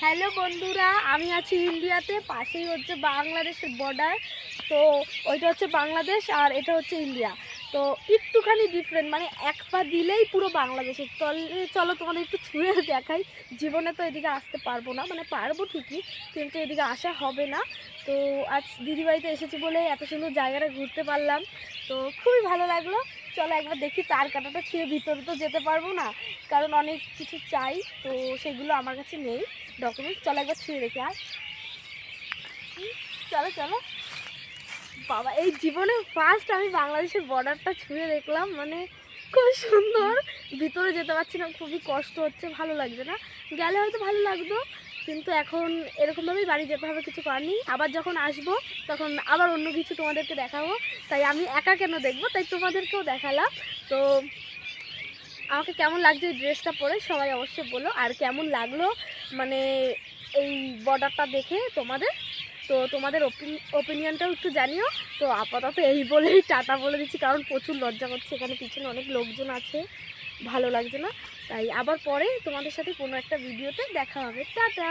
Hello বন্ধুরা, আমি আছি ইন্ডিয়াতে, পাশেই হচ্ছে বাংলাদেশের বর্ডার তো ওইটা হচ্ছে বাংলাদেশ আর এটা হচ্ছে ইন্ডিয়া। তো একটুখানি ডিফারেন্ট মানে এক পা দিলেই পুরো বাংলাদেশের। তলে চলো তোমাদের একটু ছুঁয়ে দেখাই। জীবনে তো এদিকে আসতে পারব না মানে পারব ঠিকই, কিন্তু এদিকে আসা হবে না। তো আজ দিদিবাড়িতে এসেছি বলে এত সুন্দর জায়গাটা ঘুরতে পারলাম। তো খুবই ভালো লাগল। চলো একবার দেখি তার কাটাটা ছুঁয়ে ভিতরে তো যেতে পারব না, কারণ অনেক কিছু চাই, তো সেগুলো আমার কাছে নেই। ডকুমেন্টস চলো একবার ছুঁয়ে দেখি আর। চলো চলো। বাবা, এই জীবনে ফার্স্ট আমি বাংলাদেশের বর্ডারটা ছুঁয়ে দেখলাম মানে খুব সুন্দর। ভিতরে যেতে পারছি না, খুবই কষ্ট হচ্ছে, ভালো লাগছে না। গেলে হয়তো ভালো লাগতো, কিন্তু এখন এরকমভাবেই বাড়ি যেতে হবে, কিছু করার নেই। আবার যখন আসব, তখন আবার অন্য কিছু তোমাদেরকে দেখাবো। তাই আমি একা কেন দেখব? তাই তোমাদেরকেও দেখালাম। তো আমাকে কেমন লাগছে এই ড্রেসটা পরে, সবাই অবশ্যই বলো। আর কেমন লাগল মানে এই বর্ডারটা দেখে তোমাদের? তো তোমাদের ওপিনিয়নটাও একটু জানিও। তো আপাতত এই বলেই টাটা বলে দিচ্ছি, কারণ প্রচুর লজ্জা করছে এখানে, পিছনে অনেক লোকজন আছে, ভালো লাগছে না। তাই আবার পরে তোমাদের সাথে কোনো একটা ভিডিওতে দেখা হবে। টাটা!